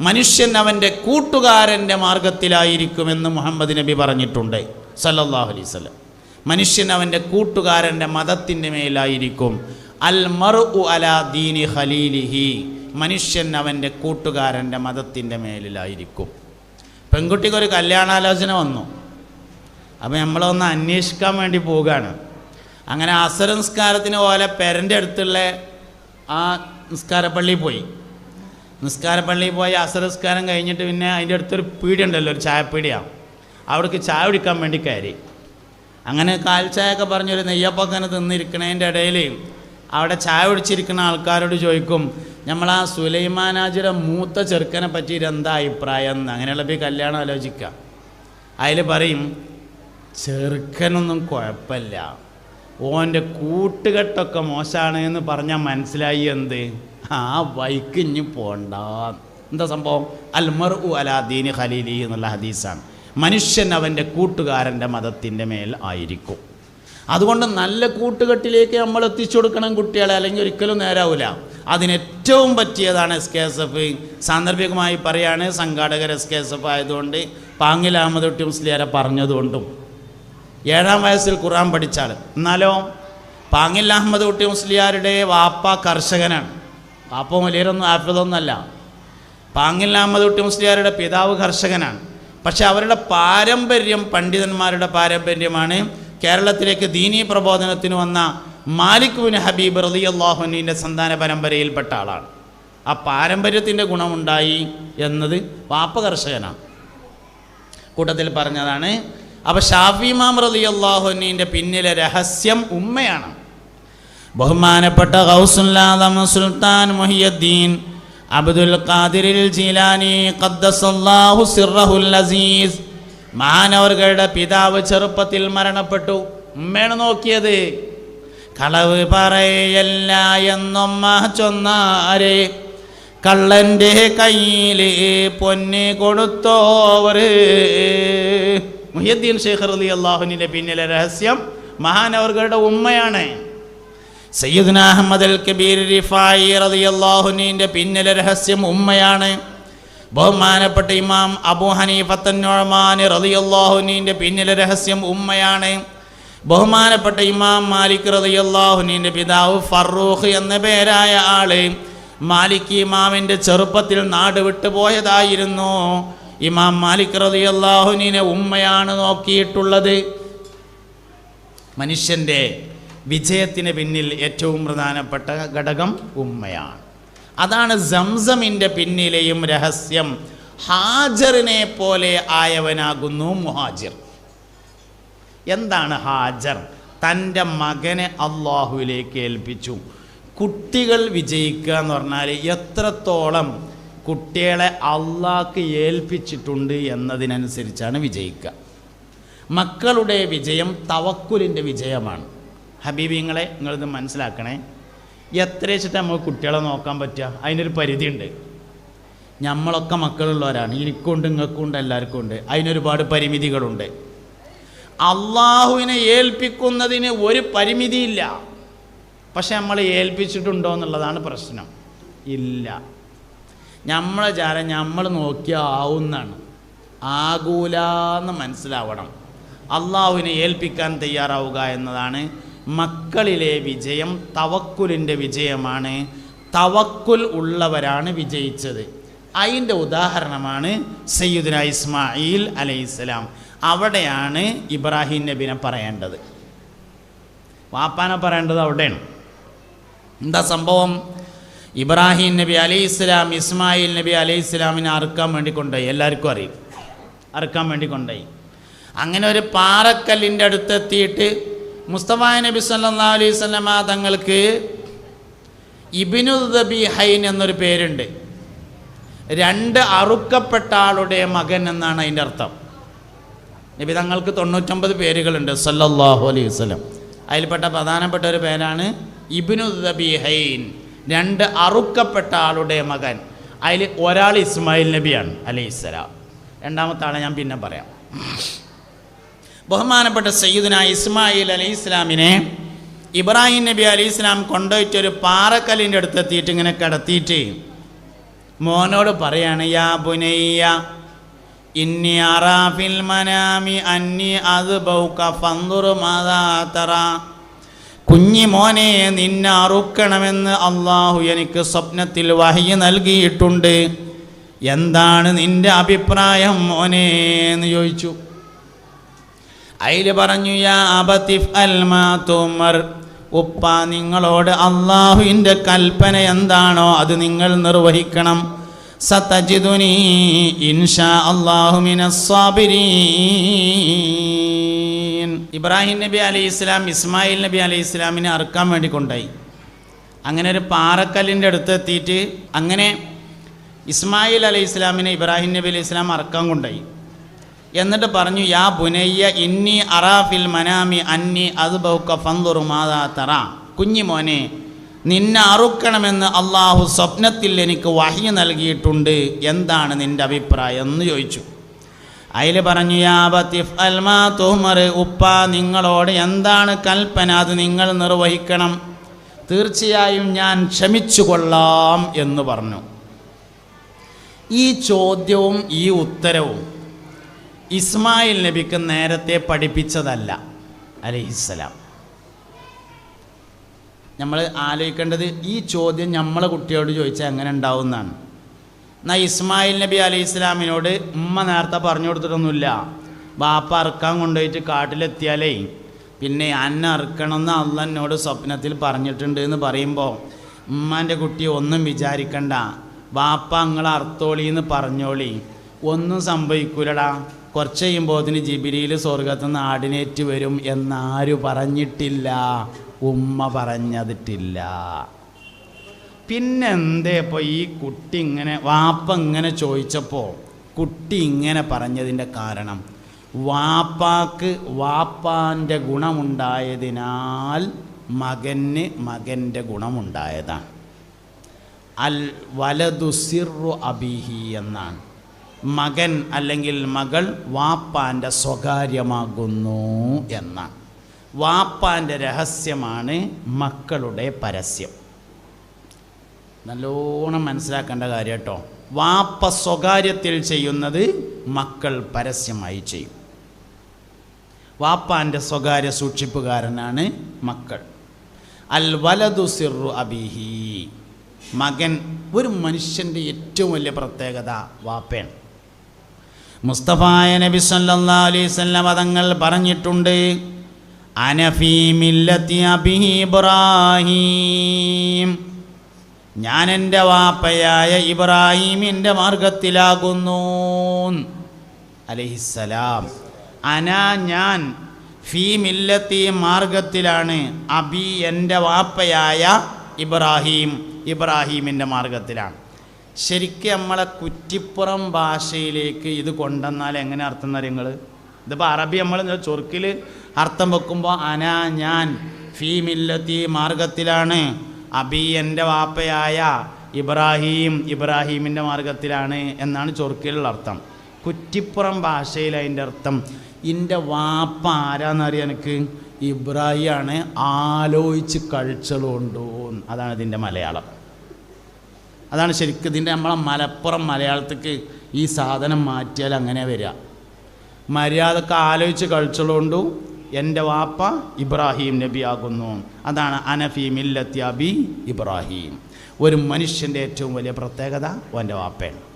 മനുഷ്യൻ അവന്റെ കൂട്ടുകാരന്റെ മാർഗത്തിലായിരിക്കുമെന്ന് മുഹമ്മദ് നബി പറഞ്ഞിട്ടുണ്ട്. സല്ലല്ലാഹു അലൈഹി മനുഷ്യൻ അവന്റെ കൂട്ടുകാരന്റെ മതത്തിന്റെ മേലായിരിക്കും. അൽ മറു അലാ ദീനി ഖലീലിഹി. മനുഷ്യൻ അവന്റെ കൂട്ടുകാരന്റെ മതത്തിന്റെ മേലിലായിരിക്കും. പെൺകുട്ടിക്ക് ഒരു കല്യാണാലോചന വന്നു. അപ്പോൾ നമ്മളൊന്ന് അന്വേഷിക്കാൻ വേണ്ടി പോവുകയാണ്. അങ്ങനെ അസരംസ്കാരത്തിന് പോലെ പെരന്റെ അടുത്തുള്ള ആ നിസ്കാരപ്പള്ളിയിൽ പോയി. നിസ്കാരപ്പള്ളിയിൽ പോയി അസർ നിസ്കാരം കഴിഞ്ഞിട്ട് പിന്നെ അതിന്റെ അടുത്തൊരു പീടി ഉണ്ടല്ലോ ഒരു ചായപ്പീടിയാണ് അവിടേക്ക് ചായ കുടിക്കാൻ വേണ്ടി കയറി. അങ്ങനെ കാൽ ചായയൊക്കെ പറഞ്ഞൊരു നെയ്യപ്പൊക്കെ തിന്നിരിക്കണതിന്റെ ഇടയിൽ അവിടെ ചായ കുടിച്ചിരിക്കുന്ന ആൾക്കാരോട് ചോദിക്കും നമ്മൾ ആ സുലൈമാനാജിയുടെ മൂത്ത ചെറുക്കനെ പറ്റിയിട്ട് എന്താ അഭിപ്രായം? എന്ന് അങ്ങനെയുള്ള പോയി കല്യാണം ആലോചിക്കുക. അതിൽ പറയും ചെറുക്കനൊന്നും കുഴപ്പമില്ല. ഓന്റെ കൂട്ടുകെട്ടൊക്കെ മോശമാണ് എന്ന് പറഞ്ഞാൽ മനസ്സിലായി എന്ത്? ആ ഇനി പോണ്ട. എന്താ സംഭവം? അൽമർ ഉ അലാദീന് ഖലീലി എന്നുള്ള ഹദീസാണ്. മനുഷ്യൻ അവന്റെ കൂട്ടുകാരന്റെ മതത്തിന്റെ മേൽ ആയിരിക്കും. അതുകൊണ്ട് നല്ല കൂട്ടുകെട്ടിലേക്ക് നമ്മൾ എത്തിച്ചു കൊടുക്കണം കുട്ടികളെ അല്ലെങ്കിൽ ഒരിക്കലും നേരാവില്ല അതിനേറ്റവും പറ്റിയതാണ് എസ് കെ എസ് എഫ് സാന്ദർഭികമായി പറയാണ് സംഘാടകർ എസ് കെ എസ് എഫ് ആയതുകൊണ്ട് പാങ്ങിൽ അഹമ്മദ് കുട്ടി മുസ്ലിയാരെ പറഞ്ഞതുകൊണ്ടും. ഏഴാം വയസ്സിൽ ഖുറാൻ പഠിച്ചാൽ എന്നാലോ പാങ്ങിൽ അഹമ്മദ് കുട്ടി മുസ്ലിയാരുടെ വാപ്പ കർഷകനാണ്. വാപ്പ വലിയൊന്നും ആഫിതൊന്നല്ല പാങ്ങിൽ അഹമ്മദ് കുട്ടി മുസ്ലിയാരുടെ പിതാവ് കർഷകനാണ്. പക്ഷെ അവരുടെ പാരമ്പര്യം പണ്ഡിതന്മാരുടെ പാരമ്പര്യമാണ് കേരളത്തിലേക്ക് ദീനീ പ്രബോധനത്തിന് വന്ന മാലിക് ബിൻ ഹബീബ് റലി അള്ളാഹുനീന്റെ സന്താന പരമ്പരയിൽപ്പെട്ട ആളാണ്. ആ പാരമ്പര്യത്തിന്റെ ഗുണമുണ്ടായി എന്നത് വാപ്പ കർഷകനാണ്. കൂട്ടത്തിൽ പറഞ്ഞതാണ് അപ്പോൾ ഷാഫി മാം റലി അള്ളാഹുനീന്റെ പിന്നിലെ രഹസ്യം ഉമ്മയാണ്. ബഹുമാനപ്പെട്ട സുൽത്താൻ മുഹിയദ്ദീൻ അബ്ദുൽ ഖാദിറിൽ ജീലാനി ഖദ്ദസല്ലാഹു സിർറഹുൽ അസീസ്. മാനവർകളുടെ പിതാവ് ചെറുപ്പത്തിൽ മരണപ്പെട്ടു. ഉമ്മയാണ് നോക്കിയത്. കളവ് പറയല്ല എന്നൊമ്മ ചൊന്നാരെ. കള്ളന്റെ കയ്യിൽ പൊന്ന് കൊടുത്തോവർ മുഹിയദ്ദീൻ ഷെയ്ഖ് അലി അള്ളാഹുവിന്റെ പിന്നിലെ രഹസ്യം മഹാനവർകളുടെ ഉമ്മയാണ്. സയ്യിദ്ന അഹമ്മദ് അൽ കബീർ റിഫായി റതിയല്ലാഹുനീന്റെ പിന്നിലെ രഹസ്യം ഉമ്മയാണ്. ബഹുമാനപ്പെട്ട ഇമാം അബു ഹനീഫത്തന്നോഴമാൻ റതിയല്ലാഹുനീന്റെ പിന്നിലെ രഹസ്യം ഉമ്മയാണ്. ബഹുമാനപ്പെട്ട ഇമാം മാലിക് റതിയല്ലാഹുനീന്റെ പിതാവ് ഫറൂഖ് എന്ന പേരായ ആൾ മാലിക് ഇമാമിന്റെ ചെറുപ്പത്തിൽ നാട് വിട്ടുപോയതായിരുന്നു ഇമാം മാലിക് റതിയല്ലാഹുനീനെ ഉമ്മയാണ് നോക്കിയിട്ടുള്ളത്. മനുഷ്യന്റെ വിജയത്തിന് പിന്നിൽ ഏറ്റവും പ്രധാനപ്പെട്ട ഘടകം ഉമ്മയാണ്. അതാണ് സംസമിന്റെ പിന്നിലെയും രഹസ്യം. ഹാജറിനെ പോലെ ആയവനാകുന്നു മുഹാജിർ. എന്താണ് ഹാജർ? തന്റെ മകനെ അള്ളാഹുവിലേക്ക് ഏൽപ്പിച്ചു. കുട്ടികൾ വിജയിക്കുക എന്ന് പറഞ്ഞാൽ എത്രത്തോളം കുട്ടികളെ അള്ളാഹ്ക്ക് ഏൽപ്പിച്ചിട്ടുണ്ട് എന്നതിനനുസരിച്ചാണ് വിജയിക്കുക. മക്കളുടെ വിജയം തവക്കുലിന്റെ വിജയമാണ്. ഹബീബിങ്ങളെ നിങ്ങളിത് മനസ്സിലാക്കണേ. എത്ര വെച്ചിട്ട് നമുക്ക് കുട്ടികളെ നോക്കാൻ പറ്റുക? അതിനൊരു പരിധിയുണ്ട്. നമ്മളൊക്കെ മക്കളുള്ളവരാണ്. എനിക്കുണ്ട് നിങ്ങൾക്കുണ്ട് എല്ലാവർക്കും ഉണ്ട്. അതിനൊരുപാട് പരിമിതികളുണ്ട്. അള്ളാഹുവിനെ ഏൽപ്പിക്കുന്നതിന് ഒരു പരിമിതിയില്ല. പക്ഷെ നമ്മൾ ഏൽപ്പിച്ചിട്ടുണ്ടോ എന്നുള്ളതാണ് പ്രശ്നം. ഇല്ല. നമ്മളെ ജാരം നമ്മൾ നോക്കിയാൽ ആവുന്നാണ് ആകൂലെന്ന് മനസ്സിലാവണം. അള്ളാഹുവിനെ ഏൽപ്പിക്കാൻ തയ്യാറാവുക എന്നതാണ് മക്കളിലെ വിജയം തവക്കുലിന്റെ വിജയമാണ്. തവക്കുൽ ഉള്ളവരാണ് വിജയിച്ചത്. അതിന്റെ ഉദാഹരണമാണ് സയ്യുദിന ഇസ്മായിൽ അലൈഹിസ്സലാം. അവിടെയാണ് ഇബ്രാഹിം നബിനെ പറയേണ്ടത്. വാപ്പാനെ പറയേണ്ടത് അവിടെയാണ്. എന്താ സംഭവം? ഇബ്രാഹിം നബി അലൈഹി ഇസ്ലാം ഇസ്മായിൽ നബി അലൈഹി ഇസ്ലാമിനെ അറുക്കാൻ വേണ്ടി കൊണ്ടുപോയി. എല്ലാവർക്കും അറിയും. അറുക്കാൻ വേണ്ടി കൊണ്ടുപോയി. അങ്ങനെ ഒരു പാറക്കല്ലിന്റെ അടുത്തെത്തിയിട്ട് മുസ്തഫ നബി സല്ലാ അലൈഹി സ്വലമ തങ്ങൾക്ക് ഇബിനു ദബി ഹൈൻ എന്നൊരു പേരുണ്ട്. രണ്ട് അറുക്കപ്പെട്ട ആളുടെ മകൻ എന്നാണ് അതിന്റെ അർത്ഥം. നബി തങ്ങൾക്ക് തൊണ്ണൂറ്റൊമ്പത് പേരുകളുണ്ട് സല്ലല്ലാഹു അലൈഹി വസല്ലം. അതിൽപ്പെട്ട പ്രധാനപ്പെട്ട ഒരു പേരാണ് ഇബ്നു ദബി ഹൈൻ രണ്ട് അറുക്കപ്പെട്ട ആളുടെ മകൻ. അതിൽ ഒരാൾ ഇസ്മായിൽ നബിയാണ് അലൈഹിസ്സലാം രണ്ടാമത്തെ ആളെ ഞാൻ പിന്നെ പറയാം. ബഹുമാനപ്പെട്ട സയ്യിദുന ഇസ്മായിൽ അലി ഇസ്ലാമിനെ ഇബ്രാഹിം നബി അലി ഇസ്ലാം കൊണ്ടുപോയിട്ട് ഒരു പാറക്കല്ലിന്റെ അടുത്ത് എത്തിയിട്ട് ഇങ്ങനെ കിടത്തിയിട്ട് മോനോട് പറയാണ് യാ പുനയ്യ ഇന്നി അറാഫിൽ മനാമി അന്നി അത് ബൗക്ക ഫന്തുറു മാതാത്തറ കുഞ്ഞി മോനെ നിന്നെ അറുക്കണമെന്ന് അള്ളാഹു എനിക്ക് സ്വപ്നത്തിൽ വഹി നൽകിയിട്ടുണ്ട്. എന്താണ് നിന്റെ അഭിപ്രായം മോനെ? എന്ന് ചോദിച്ചു. അതിൽ പറഞ്ഞു യാ ഉപ്പ നിങ്ങളോട് അള്ളാഹുവിന്റെ കൽപ്പന എന്താണോ അത് നിങ്ങൾ നിർവഹിക്കണം. സതജിദുനി ഇൻഷാ അള്ളാഹുമിന ഇബ്രാഹിം നബി അലൈഹി ഇസ്ലാം ഇസ്മായിൽ നബി അലൈഹി ഇസ്ലാമിനെ അറുക്കാൻ വേണ്ടി കൊണ്ടായി അങ്ങനെ ഒരു പാറക്കല്ലിന്റെ അടുത്ത് എത്തിയിട്ട് അങ്ങനെ ഇസ്മായിൽ അലൈഹി ഇസ്ലാമിനെ ഇബ്രാഹിം നബി അലൈഹി ഇസ്ലാം അറക്കാൻ കൊണ്ടായി എന്നിട്ട് പറഞ്ഞു യാ ബുനയ്യ ഇന്നി അറാഫിൽ മനാമി അന്നി അത് ബൗക്ക ഫന്തുറു മാതാ തറ കുഞ്ഞിമോനെ നിന്നെ അറുക്കണമെന്ന് അള്ളാഹു സ്വപ്നത്തിൽ എനിക്ക് വഹി നൽകിയിട്ടുണ്ട്. എന്താണ് നിന്റെ അഭിപ്രായം? എന്ന് ചോദിച്ചു. അതിൽ പറഞ്ഞു യാബത്തിഫ് അൽമാ തുഹ്മർ ഉപ്പ നിങ്ങളോട് എന്താണ് കൽപ്പന? അത് നിങ്ങൾ നിർവഹിക്കണം. തീർച്ചയായും ഞാൻ ക്ഷമിച്ചു കൊള്ളാം എന്ന് പറഞ്ഞു. ഈ ചോദ്യവും ഈ ഉത്തരവും ഇസ്മായിൽ നബിക്ക് നേരത്തെ പഠിപ്പിച്ചതല്ല. അലഹിസ്സലാം നമ്മൾ ആലോചിക്കേണ്ടത് ഈ ചോദ്യം നമ്മളെ കുട്ടിയോട് ചോദിച്ചാൽ എങ്ങനെ ഉണ്ടാവും എന്നാണ് എന്നാൽ ഇസ്മായിൽ നബി അലൈഹി ഇസ്ലാമിനോട് ഉമ്മ നേരത്തെ പറഞ്ഞു കൊടുത്തിട്ടൊന്നുമില്ല. ബാപ്പ അറുക്കാൻ കൊണ്ടുപോയിട്ട് കാട്ടിലെത്തിയാലേ പിന്നെ അന്ന അറുക്കണമെന്ന് അള്ള എന്നോട് സ്വപ്നത്തിൽ പറഞ്ഞിട്ടുണ്ട് എന്ന് പറയുമ്പോൾ ഉമ്മാന്റെ കുട്ടി ഒന്നും വിചാരിക്കണ്ട. ബാപ്പ അങ്ങളെ അർത്തോളി എന്ന് പറഞ്ഞോളി. ഒന്നും സംഭവിക്കൂലടാ. കുറച്ച് കഴിയുമ്പോൾ അതിന് ജിബിരിയിൽ സ്വർഗത്തു നിന്ന് ആടിനേറ്റ് വരും എന്നാരു പറഞ്ഞിട്ടില്ല. ഉമ്മ പറഞ്ഞതിട്ടില്ല. പിന്നെന്തേ ഇപ്പോൾ ഈ കുട്ടി ഇങ്ങനെ വാപ്പ ഇങ്ങനെ ചോദിച്ചപ്പോൾ കുട്ടി ഇങ്ങനെ പറഞ്ഞതിന്റെ കാരണം. വാപ്പാക്ക് വാപ്പാന്റെ ഗുണമുണ്ടായതിനാൽ മകന് മകന്റെ ഗുണമുണ്ടായതാണ്. അൽ വലതു സിറു അബിഹി എന്നാണ്. മകൻ അല്ലെങ്കിൽ മകൾ വാപ്പാന്റെ സ്വകാര്യമാകുന്നു എന്ന വാപ്പാന്റെ രഹസ്യമാണ് മക്കളുടെ പരസ്യം. നല്ലോണം മനസ്സിലാക്കേണ്ട കാര്യം കേട്ടോ വാപ്പ സ്വകാര്യത്തിൽ ചെയ്യുന്നത് മക്കൾ പരസ്യമായി ചെയ്യും. വാപ്പാന്റെ സ്വകാര്യ സൂക്ഷിപ്പുകാരനാണ് മക്കൾ. അൽ വലതു സിറു അബിഹി. മകൻ ഒരു മനുഷ്യന്റെ ഏറ്റവും വലിയ പ്രത്യേകത വാപ്പയാണ്. മുസ്തഫായ നബി സല്ലല്ലാഹു അലൈഹി വസല്ലം തങ്ങൾ പറഞ്ഞിട്ടുണ്ട് അനഫീ മില്ലത്തി അബി ഇബ്രാഹിം. ഞാൻ എന്റെ വാപ്പയായ ഇബ്രാഹീമിന്റെ മാർഗത്തിലാകുന്നു. അലഹിസലാം അന ഞാൻ ഫീ മില്ലത്തി മാർഗത്തിലാണ് അബി എന്റെ വാപ്പയായ ഇബ്രാഹീം ഇബ്രാഹീമിന്റെ മാർഗത്തിലാണ്. ശരിക്കും നമ്മളെ കുറ്റിപ്പുറം ഭാഷയിലേക്ക് ഇത് കൊണ്ടുവന്നാൽ എങ്ങനെ അർത്ഥം നിങ്ങൾ ഇതിപ്പോൾ അറബി നമ്മൾ ചൊർക്കിൽ അർത്ഥം വെക്കുമ്പോൾ അന ഞാൻ ഫീ മില്ലത്തി മാർഗത്തിലാണ്. അബി എന്റെ വാപ്പയായ ഇബ്രാഹിം ഇബ്രാഹീമിന്റെ മാർഗത്തിലാണ് എന്നാണ് ചൊറുക്കിലുള്ള അർത്ഥം. കുറ്റിപ്പുറം ഭാഷയിൽ അതിന്റെ അർത്ഥം. എന്റെ വാപ്പ ആരാന്നറിയാം എനിക്ക് ഇബ്രാഹിമാണ് ആലോചിച്ച് കഴിച്ചതുകൊണ്ടോ അതാണ് ഇതിന്റെ മലയാളം. അതാണ് ശരിക്കും ഇതിന്റെ നമ്മളെ മലപ്പുറം മലയാളത്തേക്ക് ഈ സാധനം മാറ്റിയാൽ അങ്ങനെ വരിക. മര്യാദയ്ക്ക് ആലോചിച്ച് കളിച്ചതുകൊണ്ടു എന്റെ വാപ്പ ഇബ്രാഹിം നബി ആകുന്നു അതാണ് അനഫി മില്ലത്തി അബി ഇബ്രാഹിം. ഒരു മനുഷ്യന്റെ ഏറ്റവും വലിയ പ്രത്യേകത ഓന്റെ വാപ്പയാണ്.